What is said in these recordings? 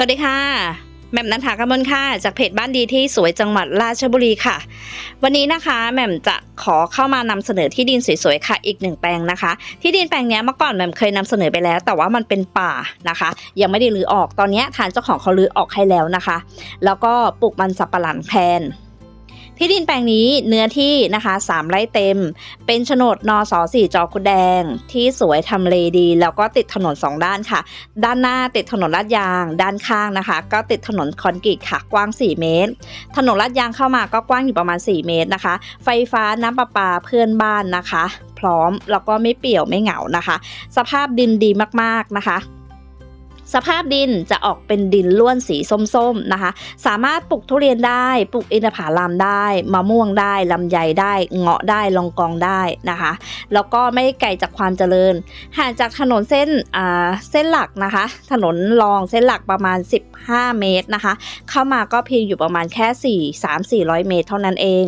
สวัสดีค่ะแหม่มนันทากมลค่ะ จากเพจบ้านดีที่สวยจังหวัดราชบุรีค่ะ วันนี้นะคะแหม่มจะขอเข้ามานำเสนอที่ดินสวยๆค่ะ อีกหนึ่งแปลงนะคะ ที่ดินแปลงนี้เมื่อก่อนแหม่มเคยนำเสนอไปแล้ว แต่ว่ามันเป็นป่านะคะ ยังไม่ได้รื้อออกตอนนี้ยทานเจ้าของเขารื้อออกให้แล้วนะคะ แล้วก็ปลูกมันสับปะหลังแทน ที่ดินแปลงนี้เนื้อที่นะคะ3ไร่เต็ม เป็นโฉนดนสสี่จอคุดแดง ที่สวยทำเลดี แล้วก็ติดถนนสองด้านค่ะ ด้านหน้าติดถนนลาดยาง ด้านข้างนะคะ ก็ติดถนนคอนกรีตค่ะกว้าง 4 เมตร ถนนลาดยางเข้ามาก็กว้างอยู่ประมาณ 4 เมตรนะคะ ไฟฟ้าน้ำประปาเพื่อนบ้านนะคะ พร้อมแล้วก็ไม่เปี่ยวไม่เหงานะคะ สภาพดินดีมากๆนะคะ สภาพดินจะออกเป็นดินล้วนสีส้มๆนะคะ สามารถปลูกทุเรียนได้ ปลูกอินทผลัมได้ มะม่วงได้ ลำไยได้ เงาะได้ ลองกองได้นะคะ แล้วก็ไม่ไกลจากความเจริญ ห่างจากถนนเส้นอ่าเส้นหลักนะคะ ถนนรองเส้นหลักประมาณ 15 เมตรนะคะ เข้ามาก็เพียงอยู่ประมาณแค่ 4 3 400 เมตรเท่านั้นเอง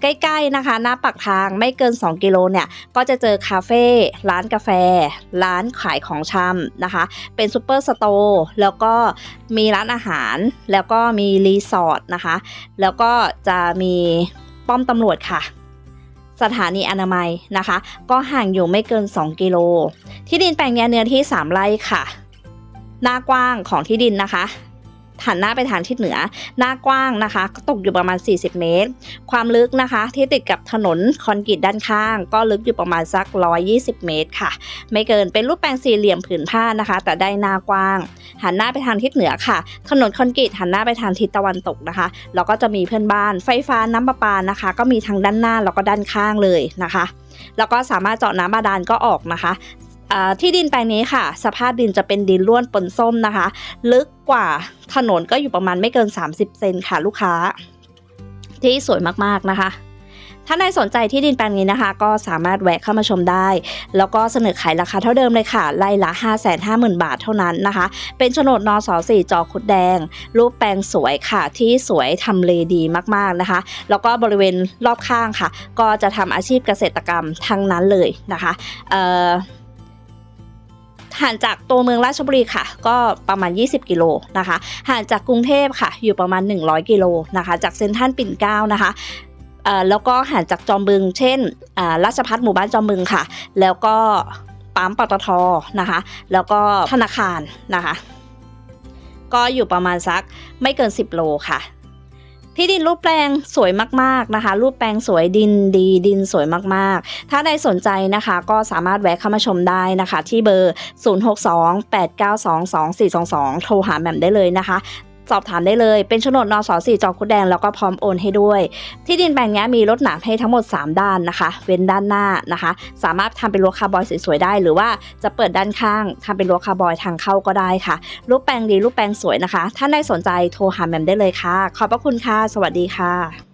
ใกล้ๆนะคะ หน้าปากทางไม่เกิน 2 กิโลเนี่ย ก็จะเจอคาเฟ่ ร้านกาแฟ ร้านขายของชำนะคะ เป็นซูเปอร์สโตร์แล้วก็มีร้านอาหาร แล้วก็มีรีสอร์ทนะคะ แล้วก็จะมีป้อมตำรวจค่ะ สถานีอนามัยนะคะ ก็ห่างอยู่ไม่เกิน 2 กิโล ที่ดินแปลงนี้เนื้อที่ 3 ไร่ค่ะ หน้ากว้างของที่ดินนะคะ หันหน้าไปทางทิศเหนือ หน้ากว้างนะคะก็ตกอยู่ประมาณ 40 เมตร ความลึกนะคะ ที่ติดกับถนนคอนกรีตด้านข้าง ก็ลึกอยู่ประมาณสัก 120 เมตรค่ะ ไม่เกินเป็นรูปแปลงสี่เหลี่ยมผืนผ้านะคะ แต่ได้หน้ากว้าง หันหน้าไปทางทิศเหนือค่ะ ถนนคอนกรีตหันหน้าไปทางทิศตะวันตกนะคะ แล้วก็จะมีเพื่อนบ้าน ไฟฟ้าน้ำประปานะคะ ก็มีทั้งด้านหน้าแล้วก็ด้านข้างเลยนะคะ แล้วก็สามารถเจาะน้ำบาดาลก็ออกนะคะ ที่ดินแปลงนี้ค่ะ สภาพดินจะเป็นดินล้วนปนส้มนะคะ ลึกกว่าถนนก็อยู่ประมาณไม่เกิน 30 เซนค่ะลูกค้า ที่สวยมากๆนะคะ ถ้าใครสนใจที่ดินแปลงนี้นะคะ ก็สามารถแวะเข้ามาชมได้ แล้วก็เสนอขายราคาเท่าเดิมเลยค่ะไร่ละ 5 5 0 0 0 0 บาทเท่านั้นนะคะ เป็นโฉนดนสสี่จอคุดแดง รูปแปลงสวยค่ะ ที่สวยทำเลดีมากๆนะคะ แล้วก็บริเวณรอบข้างค่ะ ก็จะทำอาชีพเกษตรกรรมทั้งนั้นเลยนะคะเอ่อ ห่างจากตัวเมืองราชบุรีค่ะ ก็ประมาณ 20 กิโลนะคะ ห่างจากกรุงเทพค่ะ อยู่ประมาณ 100 กิโลนะคะ จากเซ็นทรัลปิ่นเกล้านะคะแล้วก็ห่างจากจอมบึง เช่นราชพัฒหมู่บ้านจอมบึงค่ะ แล้วก็ปั๊มปตทนะคะ แล้วก็ธนาคารนะคะ ก็อยู่ประมาณสักไม่เกิน 10 โลค่ะ ที่ดินรูปแปลงสวยมากๆนะคะ รูปแปลงสวยดินดีดินสวยมากๆ ถ้าใดสนใจนะคะก็สามารถแวะเข้ามาชมได้นะคะ ที่เบอร์ 0628922422 โทรหาแหม่มได้เลยนะคะ สอบถามได้เลย เป็นโฉนดนสสี่จอคุดแดงแล้วก็พร้อมโอนให้ด้วย ที่ดินแปลงนี้มีรถหนามให้ทั้งหมด 3 ด้านนะคะ เว้นด้านหน้านะคะ สามารถทำเป็นรั้วคาร์บอยสวยๆได้ หรือว่าจะเปิดด้านข้างทำเป็นรั้วคาร์บอยทางเข้าก็ได้ค่ะ รูปแปลงดีรูปแปลงสวยนะคะถ้าได้สนใจโทรหาแมมได้เลยค่ะ ขอบพระคุณค่ะ สวัสดีค่ะ